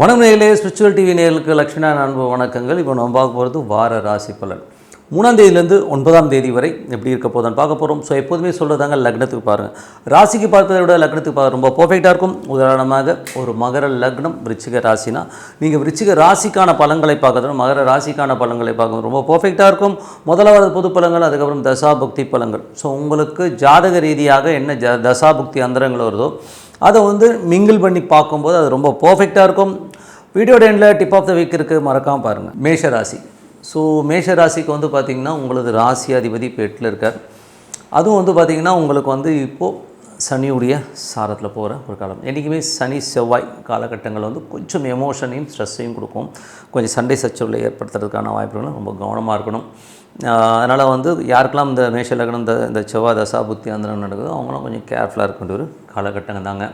வணக்கம் நேர்களே spiritual TV நேர்களுக்கு லக்ஷ்மணா அன்பு வணக்கங்கள். இப்போ நம்ம பார்க்க போகிறது வார ராசி பலன். மூணாம் தேதியிலேருந்து ஒன்பதாம் தேதி வரை எப்படி இருக்க போதுன்னு பார்க்க போகிறோம் ஸோ எப்போதுமே சொல்கிறதாங்க லக்னத்துக்கு பாருங்கள் ராசிக்கு பார்ப்பதை விட லக்னத்துக்கு பார்க்க ரொம்ப பர்ஃபெக்டாக இருக்கும். உதாரணமாக ஒரு மகர லக்னம் விருச்சிக ராசினா நீங்கள் விருச்சிக ராசிக்கான பலன்களை பார்க்கறது மகர ராசிக்கான பலன்களை பார்க்கறது ரொம்ப பர்ஃபெக்டாக இருக்கும். முதலாவது பொது பலங்கள் அதுக்கப்புறம் தசாபக்தி பலங்கள் ஸோ உங்களுக்கு ஜாதக ரீதியாக என்ன ஜ தசாபக்தி அந்தரங்கள் வருதோ அதை வந்து மிங்கிள் பண்ணி பார்க்கும்போது அது ரொம்ப பர்ஃபெக்டாக இருக்கும். வீடியோ எண்டில் டிப் ஆஃப் த வீக் இருக்குது மறக்காமல் பாருங்கள் மேஷ ராசி. ஸோ மேஷ ராசிக்கு வந்து பார்த்திங்கன்னா உங்களது ராசி அதிபதி இப்போ எட்டில் இருக்கார். அதுவும் வந்து பார்த்திங்கன்னா உங்களுக்கு வந்து இப்போது சனியுடைய சாரத்தில் போகிற ஒரு காலம். என்றைக்குமே சனி செவ்வாய் காலகட்டங்கள் வந்து கொஞ்சம் எமோஷனையும் ஸ்ட்ரெஸ்ஸையும் கொடுக்கும். கொஞ்சம் சண்டை சச்சரவுகளை ஏற்படுத்துறதுக்கான வாய்ப்புகளும் ரொம்ப கவனமாக இருக்கணும். அதனால் வந்து யாருக்கெல்லாம் இந்த மேஷ லக்னம் இந்த இந்த செவ்வாய் தசா புத்தி அந்த நடக்குதோ அவங்களாம் கொஞ்சம் கேர்ஃபுல்லாக இருக்கின்ற ஒரு காலகட்டங்கள் தாங்க.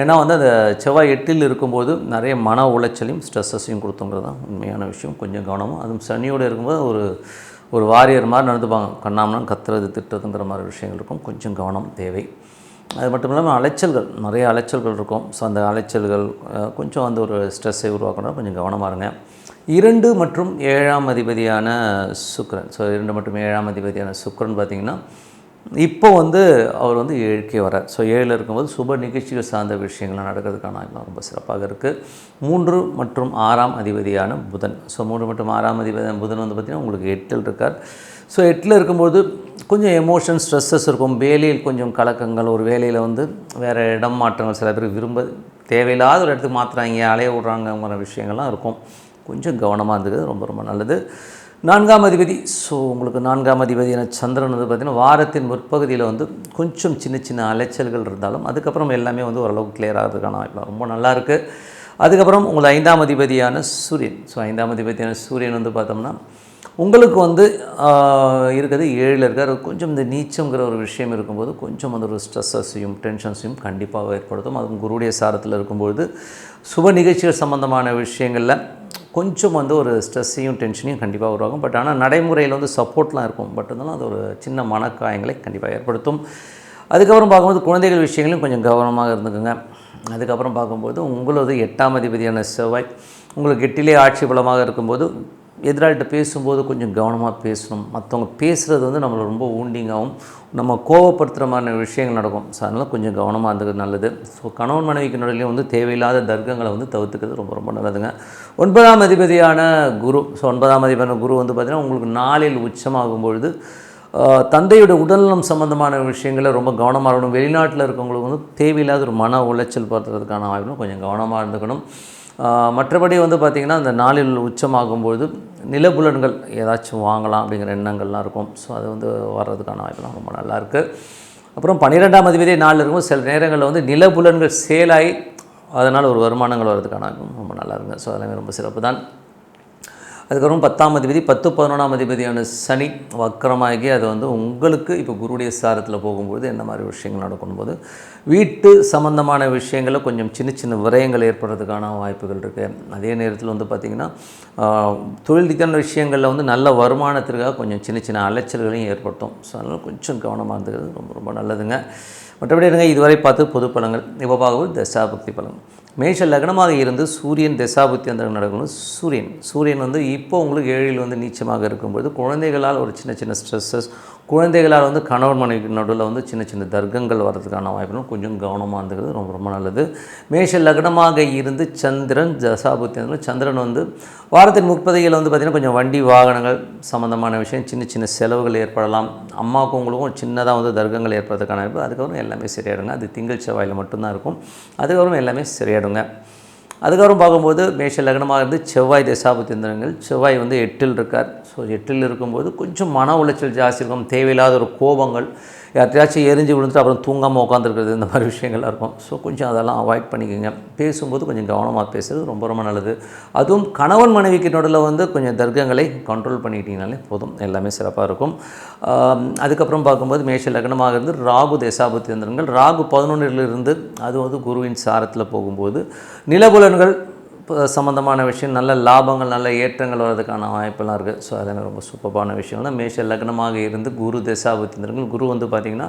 ஏன்னா வந்து அந்த செவ்வாய் எட்டில் இருக்கும்போது நிறைய மன உளைச்சலையும் ஸ்ட்ரெஸ்ஸஸையும் கொடுத்துங்கிறது தான் உண்மையான விஷயம். கொஞ்சம் கவனமாக அதுவும் சனியோடு இருக்கும்போது ஒரு ஒரு வாரியர் மாதிரி நடந்துப்பாங்க. கண்ணாமலாம் கத்துறது திட்டுறதுங்கிற மாதிரி விஷயங்கள் இருக்கும். கொஞ்சம் கவனம் தேவை. அது மட்டும் இல்லாமல் அலைச்சல்கள். நிறைய அலைச்சல்கள் இருக்கும். ஸோ அந்த அலைச்சல்கள் கொஞ்சம் வந்து ஒரு ஸ்ட்ரெஸ்ஸை உருவாக்கணும் கொஞ்சம் கவனமாக இருங்க. இரண்டு மற்றும் ஏழாம் அதிபதியான சுக்ரன் ஸோ இரண்டு மற்றும் ஏழாம் அதிபதியான சுக்ரன் பார்த்திங்கன்னா இப்போ வந்து அவர் வந்து ஏழுக்கே வரார். ஸோ ஏழில் இருக்கும்போது சுப நிகழ்ச்சிகள் சார்ந்த விஷயங்கள் நடக்கிறதுக்கான வாய்ப்பு ரொம்ப சிறப்பாக இருக்குது மூன்று மற்றும் ஆறாம் அதிபதியான புதன். ஸோ மூன்று மற்றும் ஆறாம் அதிபதியான புதன் வந்து பார்த்திங்கன்னா உங்களுக்கு எட்டில் இருக்கார். ஸோ எட்டில் இருக்கும்போது கொஞ்சம் எமோஷன் ஸ்ட்ரெஸ்ஸஸ் இருக்கும். வேலையில் கொஞ்சம் கலக்கங்கள் ஒரு வேலையில் வந்து வேறு இடம் மாற்றங்கள் சில பேர் விரும்ப தேவையில்லாத ஒரு இடத்துக்கு மாற்றுறாங்க அலைய விட்றாங்கங்கிற விஷயங்கள்லாம் இருக்கும். கொஞ்சம் கவனமாக இருந்துக்கிறது ரொம்ப ரொம்ப நல்லது. நான்காம் அதிபதி. ஸோ உங்களுக்கு நான்காம் அதிபதியான சந்திரன் வந்து பார்த்திங்கன்னா வாரத்தின் முற்பகுதியில் வந்து கொஞ்சம் சின்ன சின்ன அலைச்சல்கள் இருந்தாலும் அதுக்கப்புறம் எல்லாமே வந்து ஓரளவுக்கு கிளியர் ஆகிறதுக்கான வாய்ப்பு ரொம்ப நல்லா இருக்குது அதுக்கப்புறம் உங்கள் ஐந்தாம் அதிபதியான சூரியன். ஸோ ஐந்தாம் அதிபதியான சூரியன் வந்து பார்த்தோம்னா உங்களுக்கு வந்து இருக்கிறது ஏழில் இருக்கார். கொஞ்சம் இந்த நீச்சங்கிற ஒரு விஷயம் இருக்கும்போது கொஞ்சம் அந்த ஒரு ஸ்ட்ரெஸ்ஸஸையும் டென்ஷன்ஸையும் கண்டிப்பாக ஏற்படுத்தும். அதுவும் குருடைய சாரத்தில் இருக்கும்பொழுது சுப நிகழ்ச்சிகள் சம்மந்தமான விஷயங்களில் கொஞ்சம் வந்து ஒரு ஸ்ட்ரெஸ்ஸையும் டென்ஷனையும் கண்டிப்பாக உருவாகும். பட் ஆனால் நடைமுறையில் வந்து சப்போர்ட்லாம் இருக்கும். பட் இருந்தாலும் அது ஒரு சின்ன மனக்காயங்களை கண்டிப்பாக ஏற்படுத்தும். அதுக்கப்புறம் பார்க்கும்போது குழந்தைகள் விஷயங்களையும் கொஞ்சம் கவனமாக இருந்துக்குங்க. அதுக்கப்புறம் பார்க்கும்போது உங்களது எட்டாம் அதிபதியான செவ்வாய் உங்களுக்கு எட்டிலே ஆட்சி பலமாக இருக்கும்போது எதிராளிகிட்ட பேசும்போது கொஞ்சம் கவனமாக பேசணும். மற்றவங்க பேசுகிறது வந்து நம்மளை ரொம்ப ஊண்டிங்காகவும் நம்ம கோவப்படுத்துகிற மாதிரி விஷயங்கள் நடக்கும். ஸோ அதனால் கொஞ்சம் கவனமாக இருந்தது நல்லது. ஸோ கணவன் மனைவிக்கு நடுவிலையும் வந்து தேவையில்லாத தர்க்கங்களை வந்து தவிர்த்துக்கிறது ரொம்ப ரொம்ப நல்லதுங்க. ஒன்பதாம் அதிபதியான குரு. ஸோ ஒன்பதாம் அதிபதியான குரு வந்து பார்த்திங்கன்னா உங்களுக்கு நாளில் உச்சமாகும் பொழுது தந்தையோட உடல்நலம் சம்மந்தமான விஷயங்களை ரொம்ப கவனமாக இருக்கணும். வெளிநாட்டில் இருக்கவங்களுக்கு வந்து தேவையில்லாத ஒரு மன உளைச்சல் படுத்துறதுக்கான ஆய்வுகளும் கொஞ்சம் கவனமாக இருந்துக்கணும். மற்றபடி வந்து பார்த்திங்கன்னா அந்த நாளில் உச்சமாகும்போது நிலபுலன்கள் ஏதாச்சும் வாங்கலாம் அப்படிங்கிற எண்ணங்கள்லாம் இருக்கும். ஸோ அது வந்து வர்றதுக்கான வாய்ப்புலாம் ரொம்ப நல்லாயிருக்கு. அப்புறம் பன்னிரெண்டாம் அதிபதி நாளில் இருக்கும் சில நேரங்களில் வந்து நிலபுலன்கள் சேலாகி அதனால் ஒரு வருமானங்கள் வர்றதுக்கான வாய்ப்பும் ரொம்ப நல்லா இருக்குங்க ஸோ அதெல்லாமே ரொம்ப சிறப்பு தான் அதுக்கப்புறம் பத்தாம் அதிபதி பத்து பதினொன்றாம் அதிபதியான சனி வக்கரமாகி அது வந்து உங்களுக்கு இப்போ குருடைய சாரத்தில் போகும்போது என்ன மாதிரி விஷயங்கள் நடக்கும்போது வீட்டு சம்பந்தமான விஷயங்களில் கொஞ்சம் சின்ன சின்ன விரயங்கள் ஏற்படுறதுக்கான வாய்ப்புகள் இருக்குது அதே நேரத்தில் வந்து பார்த்திங்கன்னா தொழில் ரீதியான விஷயங்களில் வந்து நல்ல வருமானத்திற்காக கொஞ்சம் சின்ன சின்ன அலைச்சல்களையும் ஏற்படுத்தும். ஸோ அதனால் கொஞ்சம் கவனமாக இருந்துக்கிறது ரொம்ப ரொம்ப நல்லதுங்க. மற்றபடி என்னங்க இதுவரை பார்த்து பொது பழங்கள் இப்போ பார்க்கும்போது தசாபக்தி பலன். மேஷ லக்னமாக இருந்து சூரியன் தசாபுத்தி அந்த நடக்கணும். சூரியன். சூரியன் வந்து இப்போ உங்களுக்கு ஏழில் வந்து நீச்சமாக இருக்கும்போது குழந்தைகளால் ஒரு சின்ன சின்ன ஸ்ட்ரெஸ்ஸஸ் குழந்தைகளால் வந்து கணவன் மனைவி நடுவில் வந்து சின்ன சின்ன தர்க்கங்கள் வர்றதுக்கான வாய்ப்புகளும் கொஞ்சம் கவனமாக இருந்துக்கிறது ரொம்ப ரொம்ப நல்லது. மேஷ லக்னமாக இருந்து சந்திரன் தசாபுத்தி சந்திரன். வந்து வாரத்தின் முப்பதையில் வந்து பார்த்திங்கன்னா கொஞ்சம் வண்டி வாகனங்கள் சம்மந்தமான விஷயம் சின்ன சின்ன செலவுகள் ஏற்படலாம். அம்மாவுக்கும் உங்களுக்கும் சின்னதாக வந்து தர்க்கங்கள் ஏற்படுறதுக்கான வாய்ப்பு. அதுக்கப்புறம் எல்லாமே சரியாயிடுங்க. அது திங்கள் செவ்வாயில் மட்டும்தான் இருக்கும். அதுக்கப்புறம் எல்லாமே சரியாயிடுங்க. அதுக்கப்புறம் பார்க்கும்போது மேஷ லக்னமாக இருந்து செவ்வாய் தசாபத்திந்திரங்கள் செவ்வாய் வந்து எட்டில் இருக்கார். ஸோ எட்டில் இருக்கும்போது கொஞ்சம் மன உளைச்சல் ஜாஸ்தி இருக்கும். தேவையில்லாத ஒரு கோபங்கள். யார்ட்டையாச்சும் எரிஞ்சு விழுந்துட்டு அப்புறம் தூங்காமல் உட்காந்துருக்கிறது இந்த மாதிரி விஷயங்கள்லாம் இருக்கும். ஸோ கொஞ்சம் அதெல்லாம் அவாய்ட் பண்ணிக்கோங்க. பேசும்போது கொஞ்சம் கவனமாக பேசுகிறது ரொம்ப ரொம்ப நல்லது. அதுவும் கணவன் மனைவிக்கு நடுவில் வந்து கொஞ்சம் தர்க்கங்களை கண்ட்ரோல் பண்ணிக்கிட்டீங்கனாலே போதும். எல்லாமே சிறப்பாக இருக்கும். அதுக்கப்புறம் பார்க்கும்போது மேஷ லக்னமாக இருந்து ராகு தேசாபுத்தி இருந்திருங்கள் ராகு பதினொன்றிலிருந்து அது வந்து குருவின் சாரத்தில் போகும்போது நிலபுலன்கள் சம்மந்தமான விஷயம் நல்ல லாபங்கள் நல்ல ஏற்றங்கள் வர்றதுக்கான வாய்ப்பெல்லாம் இருக்குது ஸோ அதெல்லாம் ரொம்ப சூப்பரான விஷயம் தான் மேஷ லக்னமாக இருந்து குரு தசாபத்தினர்கள் குரு வந்து பார்த்திங்கன்னா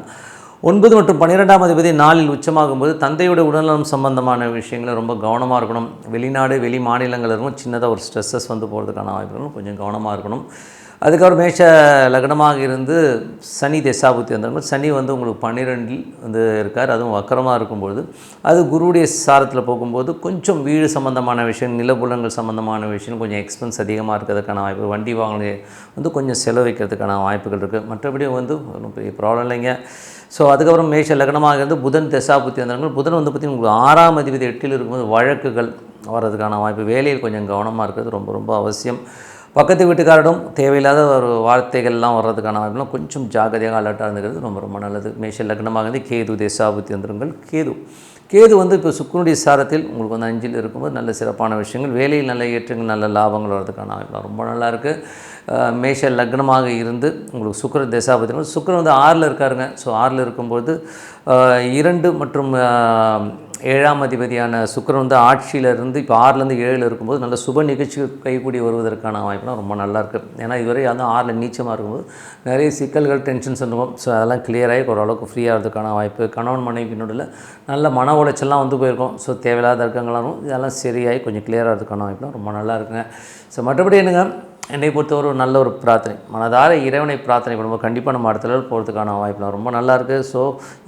ஒன்பது மற்றும் பன்னிரெண்டாம் அதிபதி நாளில் உச்சமாகும்போது தந்தையோட உடல்நலம் சம்பந்தமான விஷயங்களை ரொம்ப கவனமாக இருக்கணும். வெளிநாடு வெளி மாநிலங்கள் இருக்கும் சின்னதாக ஒரு ஸ்ட்ரெஸ்ஸஸ் வந்து போகிறதுக்கான வாய்ப்புகளும் கொஞ்சம் கவனமாக இருக்கணும். அதுக்கப்புறம் மேஷ லக்னமாக இருந்து சனி தசாபுத்தி வந்தவங்க. சனி வந்து உங்களுக்கு பன்னிரெண்டில் வந்து இருக்கார். அதுவும் வக்கரமாக இருக்கும்பொழுது. அது குருவுடைய சாரத்தில் போகும்போது கொஞ்சம் வீடு சம்மந்தமான விஷயம் நிலபுலங்கள் சம்மந்தமான விஷயம் கொஞ்சம் எக்ஸ்பென்ஸ் அதிகமாக இருக்கிறதுக்கான வாய்ப்பு வண்டி வாங்கின வந்து கொஞ்சம் செலவிக்கிறதுக்கான வாய்ப்புகள் இருக்குது மற்றபடி வந்து ஒன்றும் பெரிய ப்ராப்ளம் இல்லைங்க. ஸோ அதுக்கப்புறம் மேஷ லக்னமாக இருந்து புதன் தசாபுத்தி வந்தவங்க. புதன் வந்து பார்த்திங்கன்னா உங்களுக்கு ஆறாம் அதிபதி எட்டில் இருக்கும்போது வழக்குகள் வர்றதுக்கான வாய்ப்பு வேலையில் கொஞ்சம் கவனமாக இருக்கிறது ரொம்ப ரொம்ப அவசியம். பக்கத்து வீட்டுக்காரிடம் தேவையில்லாத ஒரு வார்த்தைகள்லாம் வர்றதுக்கான வாய்ப்புலாம் கொஞ்சம் ஜாகிரதையாக அலர்ட்டாக இருந்துக்கிறது ரொம்ப ரொம்ப நல்லது. மேஷ லக்னமாக இருந்து கேது தேசாபுத்தி வந்துருங்கள். கேது. கேது வந்து இப்போ சுக்குனுடைய சாரத்தில் உங்களுக்கு வந்து அஞ்சில் இருக்கும்போது நல்ல சிறப்பான விஷயங்கள். வேலையில் நல்ல ஏற்றங்கள் நல்ல லாபங்கள் வர்றதுக்கான வாய்ப்புலாம் ரொம்ப நல்லா இருக்குது மேஷ லக்னமாக இருந்து உங்களுக்கு சுக்கர தசாபதி சுக்கரன் வந்து ஆறில் இருக்காருங்க. ஸோ ஆறில் இருக்கும்போது இரண்டு மற்றும் ஏழாம் அதிபதியான சுக்கரன் வந்து ஆட்சியிலேருந்து இப்போ ஆறுலேருந்து ஏழில் இருக்கும்போது நல்ல சுப நிகழ்ச்சி கைகூடி வருவதற்கான வாய்ப்புலாம் ரொம்ப நல்லாயிருக்கு ஏன்னா இதுவரை வந்து ஆறில் நீச்சமாக இருக்கும்போது நிறைய சிக்கல்கள் டென்ஷன்ஸ் இருக்கும். ஸோ அதெல்லாம் கிளியராகி ஓரளவுக்கு ஃப்ரீயாகிறதுக்கான வாய்ப்பு கணவன் மனைவி நடுவில் நல்ல மன உளைச்சல்லாம் வந்து போயிருக்கும். ஸோ தேவையில்லாத தர்க்கங்களாம் இருக்கும். இதெல்லாம் சரியாகி கொஞ்சம் கிளியராகிறதுக்கான வாய்ப்புலாம் ரொம்ப நல்லா இருக்குங்க. ஸோ மற்றபடி என்னங்க? என்னை பொறுத்தவரை ஒரு நல்ல ஒரு பிரார்த்தனை. மனதார இறைவனை பிரார்த்தனை பண்ணும்போது கண்டிப்பாக நம்ம அடுத்த லெவல் போகிறதுக்கான வாய்ப்பு ரொம்ப நல்லா இருக்குது ஸோ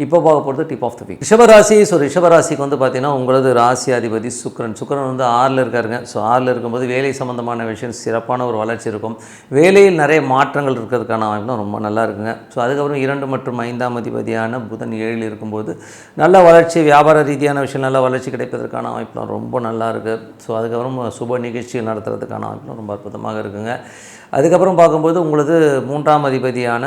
இப்போ பார்க்க போகிறது டிப் ஆஃப் த வீக் ரிஷபராசி ஸோ ரிஷபராசிக்கு வந்து பார்த்தீங்கன்னா உங்களது ராசி அதிபதி சுக்கரன். சுக்கிரன் வந்து ஆறில் இருக்காருங்க. ஸோ ஆறில் இருக்கும்போது வேலை சம்மந்தமான விஷயம் சிறப்பான ஒரு வளர்ச்சி இருக்கும். வேலையில் நிறைய மாற்றங்கள் இருக்கிறதுக்கான வாய்ப்புலாம் ரொம்ப நல்லா இருக்குங்க. ஸோ அதுக்கப்புறம் இரண்டு மற்றும் ஐந்தாம் அதிபதியான புதன் ஏழில் இருக்கும்போது நல்ல வளர்ச்சி வியாபார ரீதியான விஷயம் நல்ல வளர்ச்சி கிடைப்பதற்கான வாய்ப்புலாம் ரொம்ப நல்லா இருக்குது ஸோ அதுக்கப்புறம் சுப நிகழ்ச்சி நடத்துறதுக்கான வாய்ப்புலாம் ரொம்ப அற்புதமாக இருக்குங்க. அதுக்கப்புறம் பார்க்கும்போது உங்களது மூன்றாம் அதிபதியான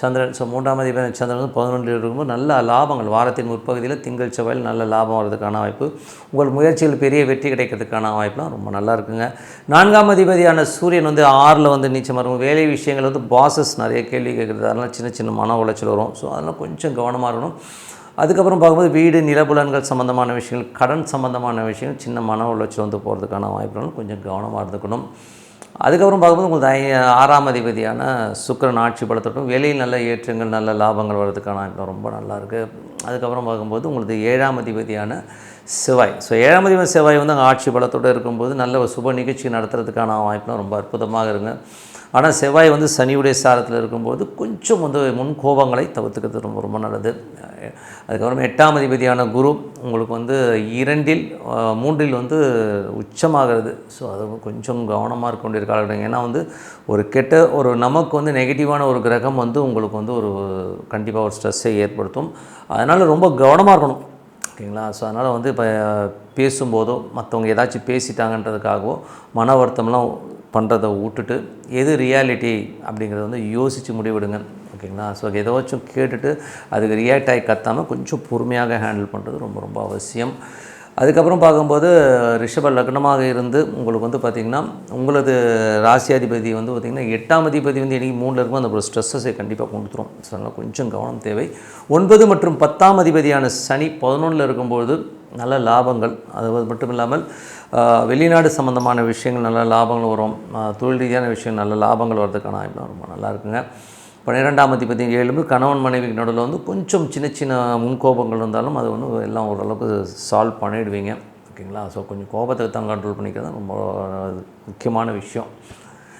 சந்திரன் ஸோ மூன்றாம் அதிபதி சந்திரன் வந்து பதினொன்றில் இருக்கும்போது நல்ல லாபங்கள் வாரத்தின் முற்பகுதியில் திங்கள் செவ்வாயில் நல்ல லாபம் வர்றதுக்கான வாய்ப்பு. உங்கள் முயற்சியில் பெரிய வெற்றி கிடைக்கிறதுக்கான வாய்ப்புலாம் ரொம்ப நல்லா இருக்குங்க. நான்காம் அதிபதியான சூரியன் வந்து ஆறில் வந்து நீச்சம் வரும். வேலை விஷயங்கள் வந்து பாசஸ் நிறைய கேள்வி கேட்குறது அதனால் சின்ன சின்ன மன உளைச்சல் வரும். ஸோ அதெல்லாம் கொஞ்சம் கவனமாக இருக்கணும். அதுக்கப்புறம் பார்க்கும்போது வீடு நிலபுலன்கள் சம்மந்தமான விஷயங்கள் கடன் சம்மந்தமான விஷயங்கள் சின்ன மன உளைச்சல் வந்து போகிறதுக்கான வாய்ப்புகளும் கொஞ்சம் கவனமாக இருந்துக்கணும். அதுக்கப்புறம் பார்க்கும்போது உங்களுக்கு ஐ- ஆறாம் அதிபதியான சுக்கிரன் ஆட்சி பலத்தட்டும் வெளியில் நல்ல ஏற்றங்கள் நல்ல லாபங்கள் வர்றதுக்கான ரொம்ப நல்லா இருக்குது அதுக்கப்புறம் பார்க்கும்போது உங்களுக்கு ஏழாம் அதிபதியான செவ்வாய். ஸோ ஏழாம் அதிபதி செவ்வாய் வந்து அங்கே ஆட்சி பலத்தோடு இருக்கும்போது நல்ல ஒரு சுப நிகழ்ச்சி நடத்துறதுக்கான வாய்ப்புலாம் ரொம்ப அற்புதமாக இருங்க ஆனால் செவ்வாய் வந்து சனியுடைய சாரத்தில் இருக்கும்போது கொஞ்சம் வந்து முன் கோபங்களை தவிர்த்துக்கிறது ரொம்ப ரொம்ப நல்லது. அதுக்கப்புறம் எட்டாம் அதிபதியான குரு உங்களுக்கு வந்து இரண்டில் மூன்றில் வந்து உச்சமாகிறது. ஸோ அது கொஞ்சம் கவனமாக இருக்க வேண்டிய காலகட்டம் ஏன்னா வந்து ஒரு கெட்ட ஒரு நமக்கு வந்து நெகட்டிவான ஒரு கிரகம் வந்து உங்களுக்கு வந்து ஒரு கண்டிப்பாக ஒரு ஸ்ட்ரெஸ்ஸை ஏற்படுத்தும். அதனால் ரொம்ப கவனமாக இருக்கணும். ஓகேங்களா? ஸோ அதனால் வந்து இப்போ பேசும்போதோ மற்றவங்க ஏதாச்சும் பேசிட்டாங்கன்றதுக்காகவோ மன வருத்தம்லாம் பண்ணுறதை விட்டுட்டு எது ரியாலிட்டி அப்படிங்கிறத வந்து யோசித்து முடிவெடுங்க ஓகேங்களா? ஸோ ஏதாச்சும் கேட்டுட்டு அதுக்கு ரியாக்ட் ஆகி கத்தாமல் கொஞ்சம் பொறுமையாக ஹேண்டில் பண்ணுறது ரொம்ப ரொம்ப அவசியம். அதுக்கப்புறம் பார்க்கும்போது ரிஷப லக்னமாக இருந்து உங்களுக்கு வந்து பார்த்திங்கன்னா உங்களது ராசியாதிபதி வந்து பார்த்திங்கன்னா எட்டாம் அதிபதி வந்து இன்றைக்கி மூணில் இருக்கும் அந்த ஒரு ஸ்ட்ரெஸ்ஸை கண்டிப்பாக கொடுத்துரும் ஸோ அதனால் கொஞ்சம் கவனம் தேவை. ஒன்பது மற்றும் பத்தாம் அதிபதியான சனி பதினொன்றில் இருக்கும்போது நல்ல லாபங்கள். அது மட்டும் இல்லாமல் வெளிநாடு சம்மந்தமான விஷயங்கள் நல்ல லாபங்கள் வரும். தொழில் ரீதியான விஷயம் நல்ல லாபங்கள் வர்றதுக்கான ரொம்ப நல்லா இருக்குங்க. பன்னிரெண்டாம் அதிபதி ஏழுமே கணவன் மனைவிக்கு நடுவில் வந்து கொஞ்சம் சின்ன சின்ன முன்கோபங்கள் இருந்தாலும் அது வந்து எல்லாம் ஓரளவுக்கு சால்வ் பண்ணிடுவீங்க. ஓகேங்களா? ஸோ கொஞ்சம் கோபத்தை தான் கண்ட்ரோல் பண்ணிக்கிறது ரொம்ப முக்கியமான விஷயம்.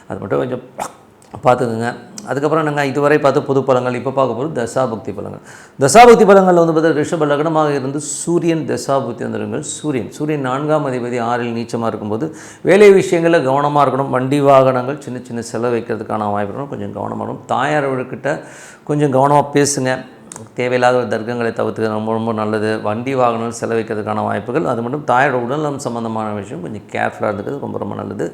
அது மட்டும் கொஞ்சம் பார்த்துக்குங்க. அதுக்கப்புறம் நாங்கள் இதுவரை பார்த்து பொது பலங்கள் இப்போ பார்க்க போகிறது தசாபக்தி பலங்கள் தசாபக்தி பலங்களில் வந்து பார்த்தா ரிஷப லக்னமாக இருந்து சூரியன் தசாபக்தி வந்துருங்கள் சூரியன் சூரியன் நான்காம் அதிபதி ஆறில் நீச்சமாக இருக்கும்போது வேலை விஷயங்களில் கவனமாக இருக்கணும். வண்டி வாகனங்கள் சின்ன சின்ன செலவு வைக்கிறதுக்கான வாய்ப்பு இருக்கணும் கொஞ்சம் கவனமாக இருக்கணும். தாயார்கிட்ட கொஞ்சம் கவனமாக பேசுங்க. தேவையில்லாத ஒரு தர்க்கங்களை தவிர்த்துக்கிறது ரொம்ப ரொம்ப நல்லது. வண்டி வாகனங்கள் செலவிக்கிறதுக்கான வாய்ப்புகள் அது மட்டும் தாயோட உடல்நலம் சம்மந்தமான விஷயம் கொஞ்சம் கேர்ஃபுல்லாக இருக்கிறது ரொம்ப ரொம்ப நல்லது.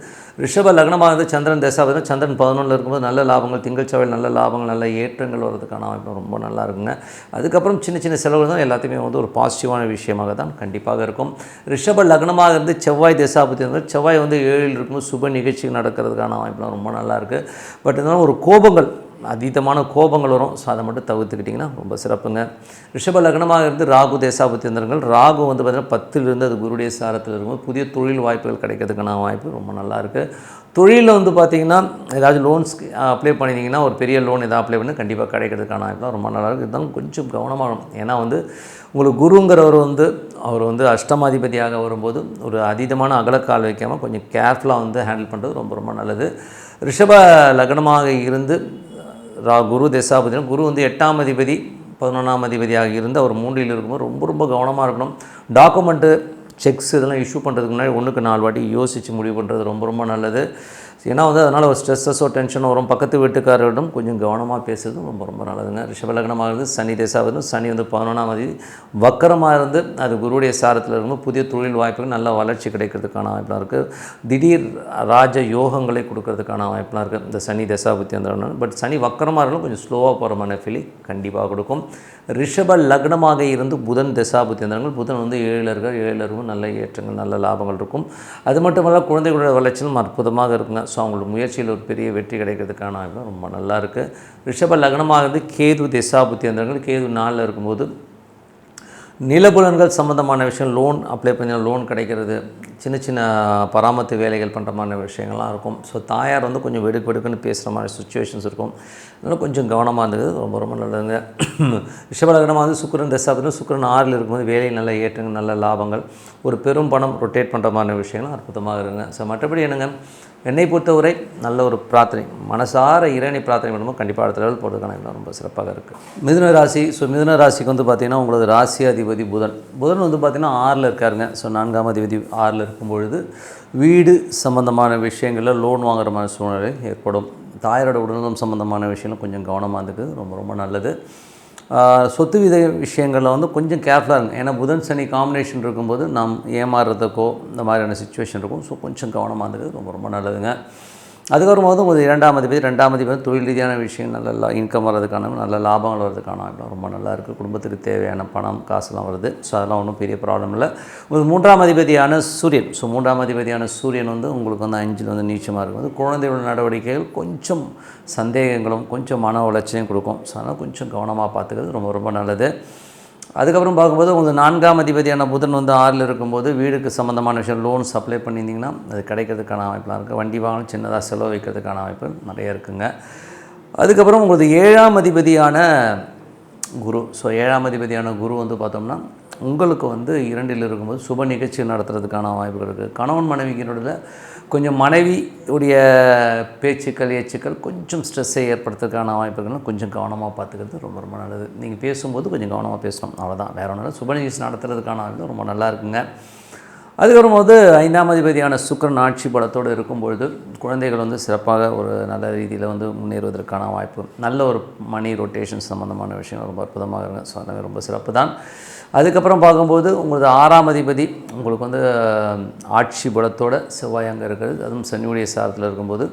ரிஷப லக்னமாக இருந்து சந்திரன் தசாபதி சந்திரன் பதினொன்றில் இருக்கும்போது நல்ல லாபங்கள் திங்கள் செவ்வாய் நல்ல லாபங்கள் நல்ல ஏற்றங்கள் வர்றதுக்கான வாய்ப்பு ரொம்ப நல்லா இருக்குங்க. அதுக்கப்புறம் சின்ன சின்ன செலவுகள் தான் எல்லாத்தையுமே வந்து ஒரு பாசிட்டிவான விஷயமாக தான் கண்டிப்பாக இருக்கும். ரிஷப லக்னமாக இருந்து செவ்வாய் தசாபதி வந்து செவ்வாய் வந்து ஏழில் இருக்கும்போது சுப நிகழ்ச்சி நடக்கிறதுக்கான வாய்ப்புலாம் ரொம்ப நல்லா இருக்குது பட் இருந்தாலும் ஒரு கோபங்கள் அதீதமான கோபங்கள் வரும். ஸோ அதை மட்டும் தவிர்த்துக்கிட்டிங்கன்னா ரொம்ப சிறப்புங்க. ரிஷப லக்னமாக இருந்து ராகு தேசாபத்தியந்திரங்கள் ராகு வந்து பார்த்திங்கன்னா பத்திலிருந்து அது குருடைய சாரத்தில் இருக்கும்போது புதிய தொழில் வாய்ப்புகள் கிடைக்கிறதுக்கான வாய்ப்பு ரொம்ப நல்லா இருக்குது தொழிலில் வந்து பார்த்தீங்கன்னா ஏதாவது லோன்ஸ் அப்ளை பண்ணியிருந்தீங்கன்னா ஒரு பெரிய லோன் எதாவது அப்ளை பண்ணி கண்டிப்பாக கிடைக்கிறதுக்கான வாய்ப்புலாம் ரொம்ப நல்லாயிருக்கு இருந்தாலும் கொஞ்சம் கவனமாக ஏன்னா வந்து உங்களுக்கு குருங்கிறவர் வந்து அவர் வந்து அஷ்டமாதிபதியாக வரும்போது ஒரு அதீதமான அகலக்கால் வைக்காமல் கொஞ்சம் கேர்ஃபுல்லாக வந்து ஹேண்டில் பண்ணுறது ரொம்ப ரொம்ப நல்லது. ரிஷப லக்னமாக இருந்து ரா குரு தசாபதினா குரு வந்து எட்டாம் அதிபதி பதினொன்றாம் அதிபதியாக இருந்து அவர் மூன்றில் இருக்கும்போது ரொம்ப ரொம்ப கவனமாக இருக்கணும். டாக்குமெண்ட்டு செக்ஸ் இதெல்லாம் இஷ்யூ பண்ணுறதுக்கு முன்னாடி ஒன்றுக்கு நாலு வாட்டி யோசித்து முடிவு பண்ணுறது ரொம்ப ரொம்ப நல்லது. ஏன்னா வந்து அதனால் ஒரு ஸ்ட்ரெஸ்ஸஸோ டென்ஷனோ வரும். பக்கத்து வீட்டுக்காரரிடம் கொஞ்சம் கவனமாக பேசுறது ரொம்ப ரொம்ப நல்லதுங்க. ரிஷபலக்னமாக இருந்து சனி தேசாவது சனி வந்து பதினொன்றாம் தேதி வக்கரமாக இருந்து அது குருடைய சாரத்தில் இருக்கும்போது புதிய தொழில் வாய்ப்புகள் நல்ல வளர்ச்சி கிடைக்கிறதுக்கான வாய்ப்பெலாம் இருக்குது திடீர் ராஜ யோகங்களை கொடுக்கறதுக்கான வாய்ப்பெலாம் இருக்குது இந்த சனி தசாபுத்தி அந்த பட் சனி வக்கரமாக இருந்தாலும் கொஞ்சம் ஸ்லோவாக போகிற மாதிரி ஃபீலிங் கண்டிப்பாக கொடுக்கும். ரிஷப லக்னமாக இருந்து புதன் தசாபுத்தி அந்தரங்கள் புதன் வந்து ஏழில் இருக்கார். ஏழில் இருக்கும். நல்ல ஏற்றங்கள் நல்ல லாபங்கள் இருக்கும். அது மட்டுமல்ல குழந்தைகளோட வளர்ச்சியும் அற்புதமாக இருக்குங்க. ஸோ அவங்களோட முயற்சியில் ஒரு பெரிய வெற்றி கிடைக்கிறதுக்கான ஆய்வு ரொம்ப நல்லா இருக்குது ரிஷப லக்னமாக இருந்து கேது திசாபுத்தி அந்தரங்கள் கேது நாளில் இருக்கும்போது நிலபுலன்கள் சம்மந்தமான விஷயம் லோன் அப்ளை பண்ணி லோன் கிடைக்கிறது சின்ன சின்ன பராமத்து வேலைகள் பண்ணுற மாதிரி விஷயங்கள்லாம் இருக்கும். ஸோ தாயார் வந்து கொஞ்சம் வெடுக்கு வெடுக்குன்னு பேசுகிற மாதிரி சுச்சுவேஷன்ஸ் இருக்கும். அதனால் கொஞ்சம் கவனமாக இருந்தது ரொம்ப ரொம்ப நல்லதுங்க. ரிஷபலகனமாக வந்து சுக்கரன் தசாபதினா சுக்கரன் ஆறில் இருக்கும்போது வேலையில் நல்ல ஏற்றங்கள் நல்ல லாபங்கள் ஒரு பெரும் பணம் ரொட்டேட் பண்ணுற மாதிரி விஷயங்கள்லாம் அற்புதமாக இருக்குங்க. ஸோ மற்றபடி என்னங்க? என்னை பொறுத்தவரை நல்ல ஒரு பிரார்த்தனை மனசார இறைனை பிரார்த்தனை பண்ணும்போது கண்டிப்பாக அடுத்த லெவல் போகிறதுக்கான ரொம்ப சிறப்பாக இருக்குது மிதுன ராசி ஸோ மிதுன ராசிக்கு வந்து பார்த்திங்கன்னா உங்களது ராசி அதிபதி புதன். புதன் வந்து பார்த்திங்கன்னா ஆறில் இருக்காருங்க. ஸோ நான்காம் அதிபதி ஆறில் இருக்கும் பொழுது வீடு சம்மந்தமான விஷயங்களில் லோன் வாங்குற மாதிரி சூழ்நிலை ஏற்படும். தாயாரோட உடல்நலம் சம்மந்தமான விஷயம் கொஞ்சம் கவனமாக இருந்துக்கு ரொம்ப ரொம்ப நல்லது. சொத்து வித விஷயங்களில் வந்து கொஞ்சம் கேர்ஃபுல்லாக இருங்க. ஏன்னா புதன் சனி காம்பினேஷன் இருக்கும்போது நாம் ஏமாறுறதுக்கோ இந்த மாதிரியான சுச்சுவேஷன் இருக்கும். ஸோ கொஞ்சம் கவனமாக இருந்தது ரொம்ப ரொம்ப நல்லதுங்க. அதுக்கப்புறம் போது ஒரு இரண்டாம் அதிபதி ரெண்டாம் அதிபதி தொழில் ரீதியான விஷயம் நல்ல இன்கம் வர்றதுக்கான நல்ல லாபங்கள் வர்றதுக்கான ரொம்ப நல்லா இருக்குது குடும்பத்துக்கு தேவையான பணம் காசுலாம் வருது. ஸோ அதெல்லாம் ஒன்றும் பெரிய ப்ராப்ளம் இல்லை. ஒரு மூன்றாம் அதிபதியான சூரியன். ஸோ மூன்றாம் அதிபதியான சூரியன் வந்து உங்களுக்கு வந்து அஞ்சில் வந்து நீச்சமாக இருக்கும் குழந்தையோட நடவடிக்கைகள் கொஞ்சம் சந்தேகங்களும் கொஞ்சம் மன உளைச்சலையும் கொடுக்கும். ஸோ அதனால் கொஞ்சம் கவனமாக பார்த்துக்கிறது ரொம்ப ரொம்ப நல்லது. அதுக்கப்புறம் பார்க்கும்போது உங்களுக்கு நான்காம் அதிபதியான புதன் வந்து ஆறில் இருக்கும்போது வீடுக்கு சம்மந்தமான விஷயம் லோன்ஸ் அப்ளை பண்ணியிருந்தீங்கன்னா அது கிடைக்கிறதுக்கான வாய்ப்புலாம் இருக்குது வண்டி வாங்கணும் சின்னதாக செலவு வைக்கிறதுக்கான வாய்ப்பு நிறைய இருக்குங்க. அதுக்கப்புறம் உங்களுக்கு ஏழாம் அதிபதியான குரு ஸோ ஏழாம் அதிபதியான குரு வந்து பார்த்தோம்னா உங்களுக்கு வந்து இரண்டில் இருக்கும்போது சுப நிகழ்ச்சி நடத்துறதுக்கான வாய்ப்புகள் இருக்குது கணவன் மனைவிக்கினுடைய கொஞ்சம் மனைவி உடைய பேச்சுக்கள் ஏச்சுக்கள் கொஞ்சம் ஸ்ட்ரெஸ்ஸை ஏற்படுத்துறதுக்கான வாய்ப்புகள் கொஞ்சம் கவனமாக பார்த்துக்கிறது ரொம்ப ரொம்ப நல்லது. நீங்கள் பேசும்போது கொஞ்சம் கவனமாக பேசணும். அவ்வளோதான் வேறு ஒன்றும் இல்லை. சுப நிகழ்ச்சி நடத்துறதுக்கான ரொம்ப நல்லா இருக்குங்க. அதுக்கப்புறம் வந்து ஐந்தாம் அதிபதியான சுக்கரன் ஆட்சி பலத்தோடு இருக்கும்பொழுது குழந்தைகள் வந்து சிறப்பாக ஒரு நல்ல ரீதியில் வந்து முன்னேறுவதற்கான வாய்ப்பு நல்ல ஒரு மணி ரொட்டேஷன் சம்மந்தமான விஷயம் ரொம்ப அற்புதமாக இருக்கும் ஸோ அதனால் ரொம்ப சிறப்பு தான் அதுக்கப்புறம் பார்க்கும்போது உங்களுக்கு ஆறாம் அதிபதி உங்களுக்கு வந்து ஆட்சி பலத்தோட செவ்வாய் அங்கே இருக்கிறது. அதுவும் சனியுடைய சாரத்தில் இருக்கும்போது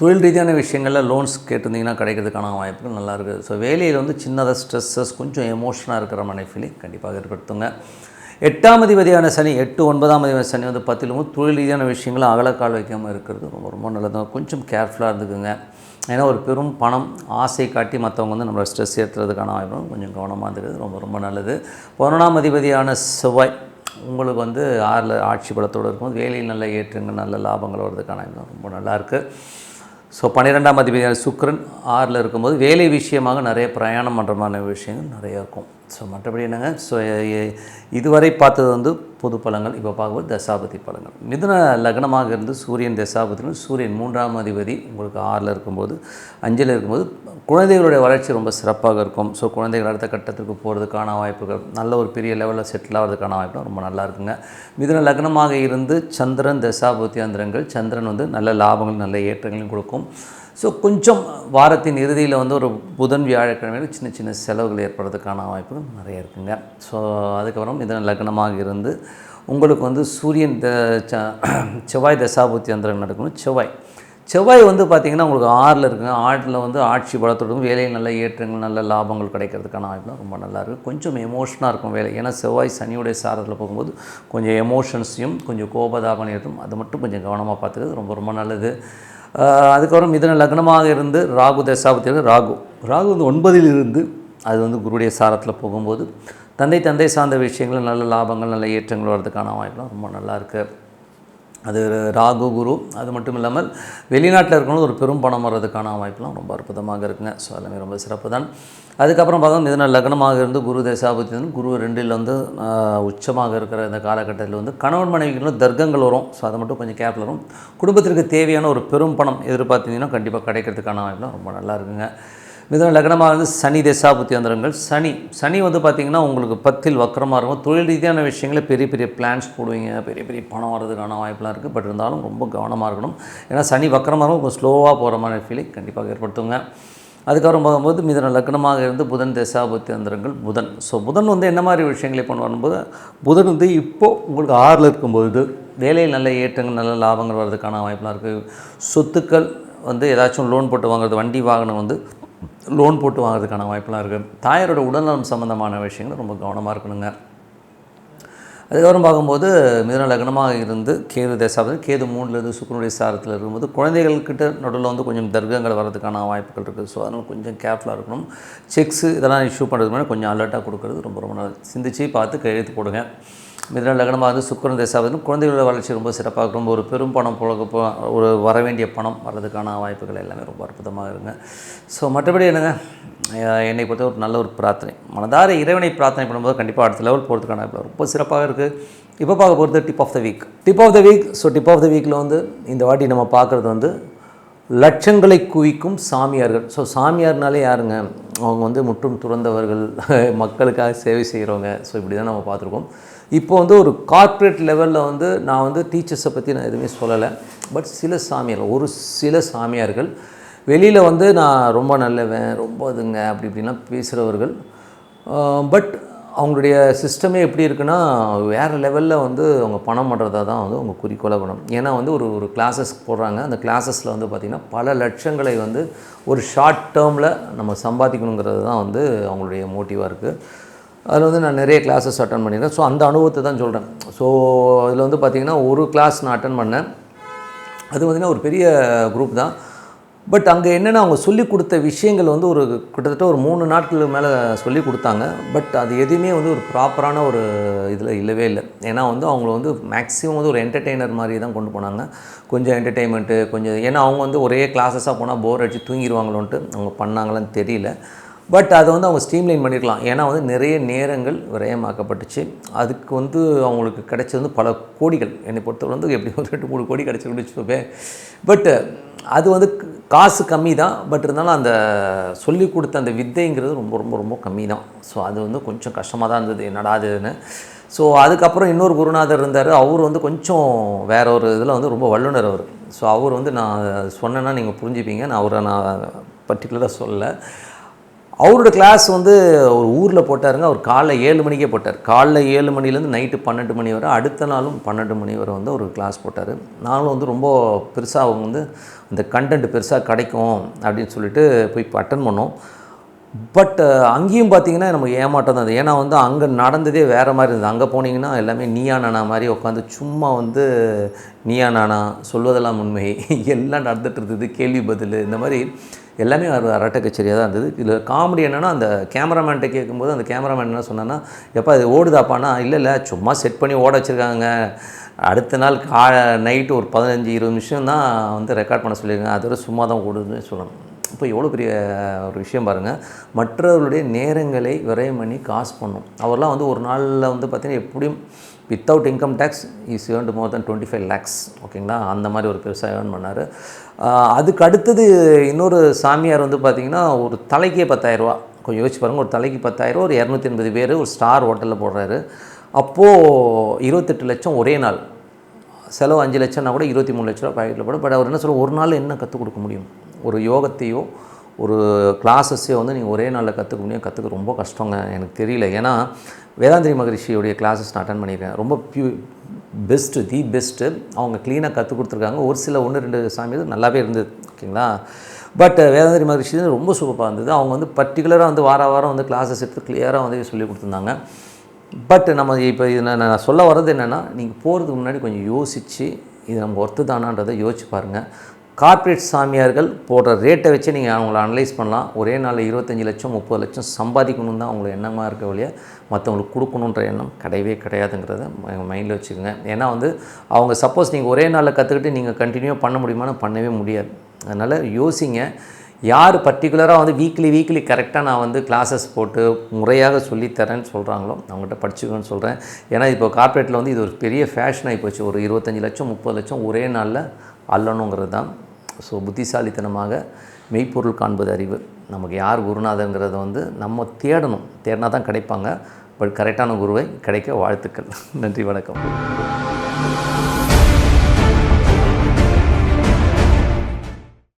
தொழில் ரீதியான விஷயங்களில் லோன்ஸ் கேட்டிருந்தீங்கன்னா கிடைக்கிறதுக்கான வாய்ப்புகள் நல்லா இருக்குது. ஸோ வேலையில் வந்து சின்னதாக ஸ்ட்ரெஸ்ஸஸ் கொஞ்சம் எமோஷனாக இருக்கிற மாதிரி ஃபீலிங் கண்டிப்பாக ஏற்படுத்துங்க. எட்டாம் அதிபதியான சனி எட்டு ஒன்பதாம் அதிபதி சனி வந்து பத்திலும் தொழில் ரீதியான விஷயங்களும் அகலக்கால் வைக்காமல் இருக்கிறது. ரொம்ப ரொம்ப நல்லது. கொஞ்சம் கேர்ஃபுல்லாக இருந்துக்குங்க. ஏன்னா ஒரு பெரும் பணம் ஆசை காட்டி மற்றவங்க வந்து நம்மளை ஸ்ட்ரெஸ் ஏற்றுறதுக்கான வாய்ப்பும் கொஞ்சம் கவனமாக இருக்கிறது ரொம்ப ரொம்ப நல்லது. பதினொன்றாம் அதிபதியான செவ்வாய் உங்களுக்கு வந்து ஆறில் ஆட்சி பலத்தோடு இருக்கும்போது வேலையில் நல்ல ஏற்றுங்க நல்ல லாபங்கள் வர்றதுக்கான ரொம்ப நல்லாயிருக்கு ஸோ பன்னிரெண்டாம் அதிபதியான சுக்ரன் ஆறில் இருக்கும்போது வேலை விஷயமாக நிறைய பிரயாணம் பண்ணுற மாதிரி விஷயங்கள் நிறைய இருக்கும். ஸோ மற்றபடி என்னங்க? ஸோ இதுவரை பார்த்தது வந்து பொது பலங்கள் இப்போ பார்க்கும்போது தசாபதி பலங்கள். மிதுன லக்னமாக இருந்து சூரியன் தசாபதினும் சூரியன் மூன்றாம் அதிபதி உங்களுக்கு ஆறில் இருக்கும்போது அஞ்சில் இருக்கும்போது குழந்தைகளுடைய வளர்ச்சி ரொம்ப சிறப்பாக இருக்கும். ஸோ குழந்தைகள் அடுத்த கட்டத்துக்கு போகிறதுக்கான வாய்ப்புகள் நல்ல ஒரு பெரிய லெவலில் செட்டில் ஆகிறதுக்கான வாய்ப்பு ரொம்ப நல்லா இருக்குங்க. மிதுன லக்னமாக இருந்து சந்திரன் தசாபதி அந்திரங்கள் சந்திரன் வந்து நல்ல லாபங்கள் நல்ல ஏற்றங்களையும் கொடுக்கும். ஸோ கொஞ்சம் வாரத்தின் இறுதியில் வந்து ஒரு புதன் வியாழக்கிழமையில் சின்ன சின்ன செலவுகள் ஏற்படுறதுக்கான வாய்ப்புகள் நிறைய இருக்குங்க. ஸோ அதுக்கப்புறம் இதன் லக்னமாக இருந்து உங்களுக்கு வந்து சூரியன் த ச- செவ்வாய் தசாபுத்தி அந்தரம் நடக்கணும். செவ்வாய். செவ்வாய் வந்து பார்த்திங்கன்னா உங்களுக்கு ஆறில் இருக்குங்க. ஆறில் வந்து ஆட்சி பலத்தோடும் வேலையில் நல்ல ஏற்றங்கள் நல்ல லாபங்கள் கிடைக்கிறதுக்கான வாய்ப்புலாம் ரொம்ப நல்லா இருக்குது கொஞ்சம் எமோஷனாக இருக்கும் வேலை. ஏன்னா செவ்வாய் சனியுடைய சாரத்தில் போகும்போது கொஞ்சம் எமோஷன்ஸையும் கொஞ்சம் கோபதாபம் ஏற்றும் அது மட்டும் கொஞ்சம் கவனமாக பார்த்துக்கிறது ரொம்ப ரொம்ப நல்லது. அதுக்கப்புறம் இதன லக்னமாக இருந்து ராகு தசாபத்தி ராகு. ராகு வந்து ஒன்பதில் இருந்து அது வந்து குருடைய சாரத்தில் போகும்போது தந்தை தந்தை சார்ந்த விஷயங்கள் நல்ல லாபங்கள் நல்ல ஏற்றங்கள் வர்றதுக்கான வாய்ப்புலாம் ரொம்ப நல்லா இருக்குது அது ராகு குரு அது மட்டும் இல்லாமல் வெளிநாட்டில் இருக்கணும் ஒரு பெரும் பணம் வர்றதுக்கான வாய்ப்புலாம் ரொம்ப அற்புதமாக இருக்குங்க. ஸோ எல்லாமே ரொம்ப சிறப்பு தான் அதுக்கப்புறம் பார்த்தோம் இதனால் லக்னமாக இருந்து குரு தசாபத்தி குரு ரெண்டில் வந்து உச்சமாக இருக்கிற இந்த காலகட்டத்தில் வந்து கணவன் மனைவிகளும் தர்க்கங்கள் வரும். ஸோ அதை மட்டும் கொஞ்சம் கேப்பில் வரும். குடும்பத்திற்கு தேவையான ஒரு பெரும் பணம் எதிர்பார்த்தீங்கன்னா கண்டிப்பாக கிடைக்கிறதுக்கான வாய்ப்புலாம் ரொம்ப நல்லா இருக்குங்க. மிதன லக்னமாக வந்து சனி தேசாபுத்தி அந்தரங்கள் சனி சனி வந்து பார்த்திங்கன்னா உங்களுக்கு பத்தில் வக்கரமாக இருக்கும். தொழில் ரீதியான விஷயங்கள பெரிய பெரிய பிளான்ஸ் போடுவீங்க. பெரிய பெரிய பணம் வர்றதுக்கான வாய்ப்புலாம் இருக்குது பட் இருந்தாலும் ரொம்ப கவனமாக இருக்கணும். ஏன்னா சனி வக்கரமாக இருக்கும். கொஞ்சம் ஸ்லோவாக போகிற மாதிரி ஃபீலிங் கண்டிப்பாக ஏற்படுத்துங்க. அதுக்கப்புறம் பார்க்கும்போது மிதன லக்னமாக இருந்து புதன் தசாபத்தி அந்தரங்கள் புதன். ஸோ புதன் வந்து என்ன மாதிரி விஷயங்களை பண்ண புதன் வந்து இப்போது உங்களுக்கு ஆறில் இருக்கும்போது வேலையில் நல்ல ஏற்றங்கள் நல்ல லாபங்கள் வர்றதுக்கான வாய்ப்புலாம் இருக்குது சொத்துக்கள் வந்து ஏதாச்சும் லோன் போட்டு வாங்குறது வண்டி வாகனம் வந்து லோன் போட்டு வாங்குறதுக்கான வாய்ப்பெல்லாம் இருக்குது தாயாரோட உடல்நலம் சம்மந்தமான விஷயங்கள் ரொம்ப கவனமாக இருக்கணுங்க. அதுக்கப்புறம் பார்க்கும்போது மிதன லக்னமாக இருந்து கேது தேசாபதி கேது மூணுலேருந்து சுக்கரனுடைய சாரத்தில் இருக்கும்போது குழந்தைகள்கிட்ட நடுவில் வந்து கொஞ்சம் தர்க்கங்கள் வர்றதுக்கான வாய்ப்புகள் இருக்குது ஸோ அதனால் கொஞ்சம் கேர்ஃபுல்லாக இருக்கணும். செக்ஸு இதெல்லாம் இஷ்யூ பண்ணுறதுக்கு முன்னாடி கொஞ்சம் அலர்ட்டாக கொடுக்குறது ரொம்ப ரொம்ப நல்லது. சிந்திச்சு பார்த்து கையெழுத்து போடுங்க. மிதன லக்னமாக வந்து சுக்கரன் தேசாபதி குழந்தைகளோட வளர்ச்சி ரொம்ப சிறப்பாக இருக்கும். ரொம்ப ஒரு பெரும் பணம் புழக்க ஒரு வர வேண்டிய பணம் வர்றதுக்கான வாய்ப்புகள் எல்லாமே ரொம்ப அற்புதமாக இருங்க. ஸோ மற்றபடி என்னங்க? என்னை பொறுத்த ஒரு நல்ல ஒரு பிரார்த்தனை. மனதார இறைவனை பிரார்த்தனை பண்ணும்போது கண்டிப்பாக அடுத்த லெவல் போகிறதுக்கான ரொம்ப சிறப்பாக இருக்குது இப்போ பார்க்க போகிறது tip of the week tip of the week so tip of the வீக்கில் வந்து இந்த வாட்டி நம்ம பார்க்குறது வந்து லட்சங்களை குவிக்கும் சாமியார்கள். ஸோ சாமியார்னாலே யாருங்க? அவங்க வந்து முற்றும் துறந்தவர்கள் மக்களுக்காக சேவை செய்கிறவங்க ஸோ இப்படி தான் நம்ம பார்த்துருக்கோம். இப்போ வந்து ஒரு கார்ப்பரேட் லெவலில் வந்து நான் வந்து டீச்சர்ஸை பற்றி நான் எதுவுமே சொல்லலை. பட் சில சாமியார்கள் ஒரு சில சாமியார்கள் வெளியில் வந்து நான் ரொம்ப நல்லவன் ரொம்ப இதுங்க அப்படி இப்படிலாம் பேசுகிறவர்கள் பட் அவங்களுடைய சிஸ்டமே எப்படி இருக்குன்னா வேறு லெவலில் வந்து அவங்க பணம் பண்ணுறதா தான் வந்து அவங்க குறிக்கோளாக பணம் ஏன்னா வந்து ஒரு ஒரு கிளாஸஸ் போடுறாங்க. அந்த கிளாஸஸில் வந்து பார்த்திங்கன்னா பல லட்சங்களை வந்து ஒரு ஷார்ட் டேர்மில் நம்ம சம்பாதிக்கணுங்கிறது தான் வந்து அவங்களுடைய மோட்டிவாக இருக்குது அதில் வந்து நான் நிறைய கிளாஸஸ் அட்டன் பண்ணியிருக்கேன். ஸோ அந்த அனுபவத்தை தான் சொல்கிறேன் ஸோ அதில் வந்து பார்த்திங்கன்னா ஒரு கிளாஸ் நான் அட்டன் பண்ணேன். அது பார்த்திங்கன்னா ஒரு பெரிய குரூப் தான். பட் அங்கே என்னென்னா அவங்க சொல்லி கொடுத்த விஷயங்கள் வந்து ஒரு கிட்டத்தட்ட ஒரு மூணு நாட்களுக்கு மேலே சொல்லி கொடுத்தாங்க. பட் அது எதுவுமே வந்து ஒரு ப்ராப்பரான ஒரு இதில் இல்லவே இல்லை. ஏன்னா வந்து அவங்கள வந்து மேக்ஸிமம் வந்து ஒரு என்டர்டெய்னர் மாதிரி தான் கொண்டு போனாங்க. கொஞ்சம் என்டர்டெயின்மெண்ட்டு கொஞ்சம் ஏன்னா அவங்க வந்து ஒரே கிளாஸஸாக போனால் போர் அடித்து தூங்கிடுவாங்களோன்ட்டு அவங்க பண்ணாங்களான்னு தெரியல. பட் அதை வந்து அவங்க ஸ்ட்ரீம்லைன் பண்ணியிருக்கலாம் ஏன்னா வந்து நிறைய நேரங்கள் விரயமாக்கப்பட்டுச்சு. அதுக்கு வந்து அவங்களுக்கு கிடைச்சது வந்து பல கோடிகள். என்னை பொறுத்தவரை வந்து எப்படி ஒரு ரெண்டு மூணு கோடி கிடச்சிருக்குன்னு வச்சுக்கோப்பேன். பட் அது வந்து காசு கம்மி தான். பட் இருந்தாலும் அந்த சொல்லி கொடுத்த அந்த வித்தைங்கிறது ரொம்ப ரொம்ப ரொம்ப கம்மி தான். ஸோ அது வந்து கொஞ்சம் கஷ்டமாக தான் இருந்தது. என்னடா அதுன்னு. ஸோ அதுக்கப்புறம் இன்னொரு குருநாதர் இருந்தார். அவர் வந்து கொஞ்சம் வேற ஒரு இதில் வந்து ரொம்ப வல்லுனர் அவர். ஸோ அவர் வந்து நான் சொன்னேன்னா நீங்கள் புரிஞ்சுப்பீங்க. நான் அவரை நான் பர்டிகுலராக சொல்லலை. அவரோட கிளாஸ் வந்து ஒரு ஊரில் போட்டாருங்க. அவர் காலைல ஏழு மணிக்கே போட்டார். காலைல ஏழு மணிலேருந்து நைட்டு பன்னெண்டு மணி வரை அடுத்த நாளும் பன்னெண்டு மணி வரை வந்து ஒரு கிளாஸ் போட்டார். நானும் வந்து ரொம்ப பெருசாக அவங்க வந்து அந்த கண்டென்ட் பெருசாக கிடைக்கும் அப்படின்னு சொல்லிட்டு போய் அட்டன் பண்ணோம். பட் அங்கேயும் பார்த்தீங்கன்னா நமக்கு ஏமாட்டம் தான் ஏன்னா வந்து அங்கே நடந்ததே வேறு மாதிரி இருந்தது. அங்கே போனீங்கன்னா எல்லாமே நீயா நானா மாதிரி உட்காந்து சும்மா வந்து நீயா நானா சொல்வதெல்லாம் உண்மை. எல்லாம் நடந்துகிட்டு இருந்தது கேள்வி பதில் இந்த மாதிரி எல்லாமே ஒரு அரட்டை கச்சேரியாக தான் இருந்தது. இதில் காமெடி என்னென்னா அந்த கேமராமேன்ட்ட கேட்கும்போது அந்த கேமராமேன் என்ன சொன்னான்னா எப்போ அது ஓடுதாப்பானா இல்லை இல்லை சும்மா செட் பண்ணி ஓட வச்சுருக்காங்க. அடுத்த நாள் கா நைட்டு ஒரு பதினஞ்சு இருபது நிமிஷம் தான் வந்து ரெக்கார்ட் பண்ண சொல்லியிருக்காங்க. அதோட சும்மா தான் ஓடுதுன்னு சொல்லணும். இப்போ எவ்வளோ பெரிய ஒரு விஷயம் பாருங்கள் மற்றவர்களுடைய நேரங்களை விரயம் பண்ணி காசு பண்ணும் அவர்லாம் வந்து ஒரு நாளில் வந்து பார்த்தீங்கன்னா எப்படியும் without income tax is earned more than twenty five lakhs ஓகேங்களா? அந்த மாதிரி ஒரு பெருசாக ஏர்ன் பண்ணார். அதுக்கு அடுத்தது இன்னொரு சாமியார் வந்து பார்த்திங்கன்னா ஒரு தலைக்கே பத்தாயிரரூவா கொஞ்சம் யோசிச்சு பாருங்கள் ஒரு தலைக்கு பத்தாயிரரூவா ஒரு இரநூத்தி எண்பது பேர் ஒரு ஸ்டார் ஹோட்டலில் போடுறாரு. அப்போது இருபத்தெட்டு லட்சம் ஒரே நாள். செலவு அஞ்சு லட்சம்னா கூட இருபத்தி மூணு லட்ச ரூபா பாக்கெட்டில் போடும் பட் அவர் என்ன சொல்ல ஒரு நாள் என்ன கற்றுக் கொடுக்க முடியும்? ஒரு யோகத்தையோ ஒரு கிளாஸஸையோ வந்து நீங்கள் ஒரே நாளில் கற்றுக்க முடியும். கற்றுக்க ரொம்ப கஷ்டங்க எனக்கு தெரியல. ஏன்னா வேதாந்திரி மகரிஷியுடைய கிளாஸஸ் நான் அட்டன் பண்ணியிருக்கேன். ரொம்ப பியூ பெஸ்ட்டு தி பெஸ்ட்டு அவங்க க்ளீனாக கற்றுக் கொடுத்துருக்காங்க. ஒரு சில ஒன்று ரெண்டு சாமி நல்லாவே இருந்தது. ஓகேங்களா? பட் வேதாந்திரி மகரிஷி ரொம்ப சூப்பராக இருந்தது. அவங்க வந்து பர்டிகுலராக வந்து வார வாரம் வந்து கிளாஸஸ் எடுத்து கிளியராக வந்து சொல்லி கொடுத்துருந்தாங்க. பட் நம்ம இப்போ இது நான் நான் சொல்ல வர்றது என்னென்னா நீங்கள் போகிறதுக்கு முன்னாடி கொஞ்சம் யோசித்து இது நம்ம ஒர்த்து தானான்றதை யோசிச்சு பாருங்கள் கார்ப்பரேட் சாமியார்கள் போடுற ரேட்டை வச்சு நீங்கள் அவங்கள அனலைஸ் பண்ணலாம். ஒரே நாளில் இருபத்தஞ்சி லட்சம் முப்பது லட்சம் சம்பாதிக்கணும் தான் அவங்களை எண்ணமாக இருக்க வழியா மற்றவங்களுக்கு கொடுக்கணுன்ற எண்ணம் கிடையவே கிடையாதுங்கிறத மைண்டில் வச்சுக்கோங்க. ஏன்னா வந்து அவங்க சப்போஸ் நீங்கள் ஒரே நாளில் கற்றுக்கிட்டு நீங்கள் கண்டினியூ பண்ண முடியுமான்னு பண்ணவே முடியாது. அதனால் யோசிங்க. யார் பர்டிகுலராக வந்து வீக்லி வீக்லி கரெக்டாக நான் வந்து கிளாஸஸ் போட்டு முறையாக சொல்லித்தரேன்னு சொல்கிறாங்களோ அவங்ககிட்ட படிச்சுக்கணும்னு சொல்கிறேன் ஏன்னா இப்போ கார்ப்பரேட்டில் வந்து இது ஒரு பெரிய ஃபேஷன் ஆகி போச்சு. ஒரு இருபத்தஞ்சி லட்சம் முப்பது லட்சம் ஒரே நாளில் அல்லணுங்கிறது தான் ஸோ புத்திசாலித்தனமாக மெய்ப்பொருள் காண்பது அறிவு. நமக்கு யார் குருநாதங்கிறத வந்து நம்ம தேடணும். தேடினா தான் கிடைப்பாங்க. பட் கரெக்டான குருவை கிடைக்க வாழ்த்துக்கள். நன்றி வணக்கம்.